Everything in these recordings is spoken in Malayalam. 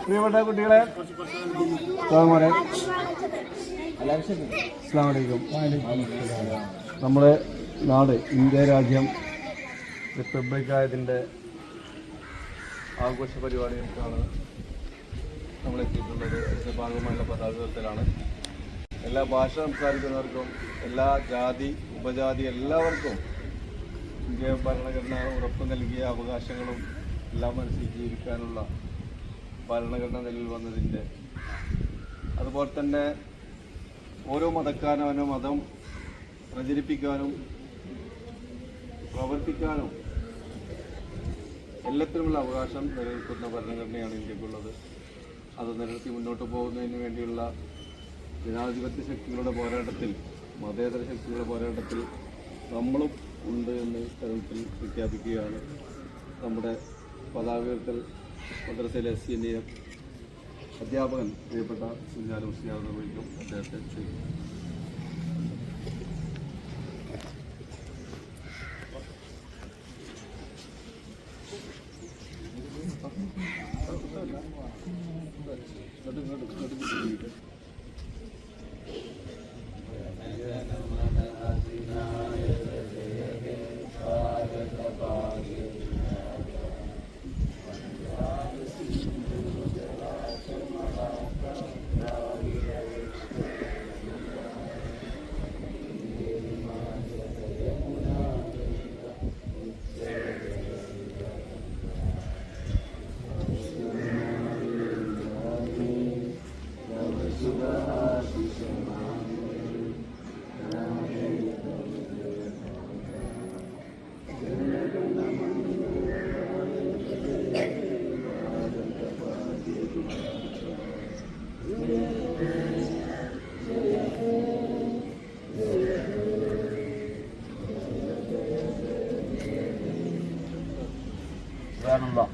പ്രിയപ്പെട്ട കുട്ടികളെ നമ്മുടെ നാട് ഇന്ത്യ രാജ്യം റിപ്പബ്ലിക് ആയതിന്റെ ആഘോഷ പരിപാടികൾക്കാണ് നമ്മൾ എത്തിയിട്ടുള്ളത് അതിന്റെ ഭാഗമായുള്ള പതാകത്തിലാണ് എല്ലാ ഭാഷ സംസാരിക്കുന്നവർക്കും എല്ലാ ജാതി ഉപജാതി എല്ലാവർക്കും ഇന്ത്യ ഭരണഘടന ഉറപ്പ് നൽകിയ അവകാശങ്ങളും എല്ലാം മനസ്സിൽ ജീവിക്കാനുള്ള ഭരണഘടന നിലവിൽ വന്നതിന്റെ അതുപോലെ തന്നെ ഓരോ മതക്കാരും അവന്റെ മതം പ്രചരിപ്പിക്കാനും പ്രവർത്തിക്കാനും എല്ലാത്തിനുമുള്ള അവകാശം നിലനിൽക്കുന്ന ഭരണഘടനയാണ് ഇന്ത്യക്കുള്ളത്. അത് നിലനിർത്തി മുന്നോട്ട് പോകുന്നതിന് വേണ്ടിയുള്ള ജനാധിപത്യ ശക്തികളുടെ പോരാട്ടത്തിൽ മതേതര ശക്തികളുടെ പോരാട്ടത്തിൽ നമ്മളും ഉണ്ട് എന്ന് തരത്തിൽ പ്രഖ്യാപിക്കുകയാണ് നമ്മുടെ പതാക ഉയർത്തൽ മദ്രസയിലെ എസ് സി അധ്യാപകൻ പ്രിയപ്പെട്ട സുജാല മുസ്ലിയാർ അദ്ദേഹത്തെ だって、だって、だって、だって、Subhanallah.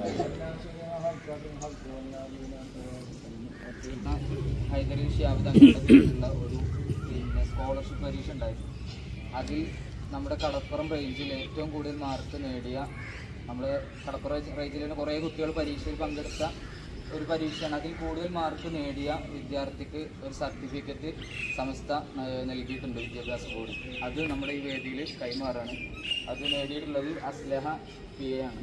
Thank you. ഷിയാബ് തങ്ങളുള്ള ഒരു പിന്നെ സ്കോളർഷിപ്പ് പരീക്ഷ ഉണ്ടായിരുന്നു അതിൽ നമ്മുടെ കടപ്പുറം റേഞ്ചിൽ ഏറ്റവും കൂടുതൽ മാർക്ക് നേടിയ നമ്മൾ കടപ്പുറം റേഞ്ചിൽ തന്നെ കുറേ കുട്ടികൾ പരീക്ഷയിൽ പങ്കെടുത്ത ഒരു പരീക്ഷയാണ് അതിൽ കൂടുതൽ മാർക്ക് നേടിയ വിദ്യാർത്ഥിക്ക് ഒരു സർട്ടിഫിക്കറ്റ് സംസ്ഥ നൽകിയിട്ടുണ്ട് വിദ്യാഭ്യാസ ബോർഡ് അത് നമ്മുടെ ഈ വേദിയിൽ കൈമാറാണ്. അത് നേടിയിട്ടുള്ളത് അസ്ലഹ പി എ ആണ്.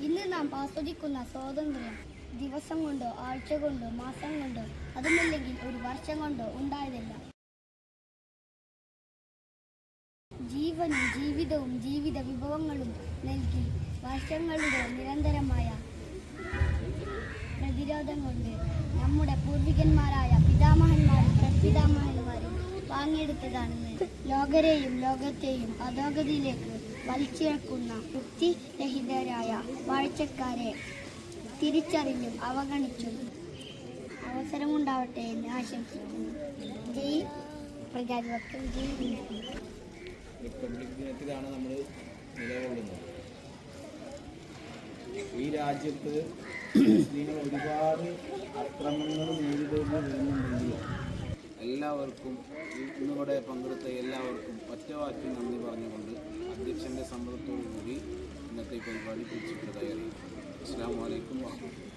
ഇന്ന് നാം ആസ്വദിക്കുന്ന സ്വാതന്ത്ര്യം ദിവസം കൊണ്ടോ ആഴ്ച കൊണ്ടോ മാസം കൊണ്ടോ അതുമല്ലെങ്കിൽ ഒരു വർഷം കൊണ്ടോ ഉണ്ടായതല്ല. ജീവനും ജീവിതവും ജീവിത വിഭവങ്ങളും നൽകി വർഷങ്ങളുടെ നിരന്തരമായ പ്രതിരോധം കൊണ്ട് നമ്മുടെ പൂർവികന്മാരായ പിതാമഹന്മാരും പ്രപിതാമഹന്മാരും വാങ്ങിയെടുത്തതാണെന്ന് ലോകരെയും ലോകത്തെയും അധോഗതിയിലേക്ക് വലിച്ചിഴക്കുന്ന യുക്തിരഹിതരായ വാഴ്ചക്കാരെ തിരിച്ചറിഞ്ഞും അവഗണിച്ചും അവസരമുണ്ടാവട്ടെ എന്ന് ആശംസിക്കുന്നു. ജയ് പ്രജാധിപത്യം ജയ് റിപ്പബ്ലിക് നമ്മൾ നിലകൊള്ളുന്നത്. ഈ രാജ്യത്ത് മുസ്ലിങ്ങൾ ഒരുപാട് അക്രമങ്ങൾ നേരിടേണ്ടി വരുന്നുണ്ടെങ്കിലും എല്ലാവർക്കും ഇന്നിവിടെ പങ്കെടുത്ത എല്ലാവർക്കും ഒറ്റവാക്കിൽ നന്ദി പറഞ്ഞുകൊണ്ട് അധ്യക്ഷന്റെ സമ്മതത്തോടു കൂടി ഇന്നത്തെ പരിപാടി പിടിച്ചിട്ടുള്ളതായി അറിയിക്കും അസ്സാം വലൈക്കും വാഹമത്തുള്ള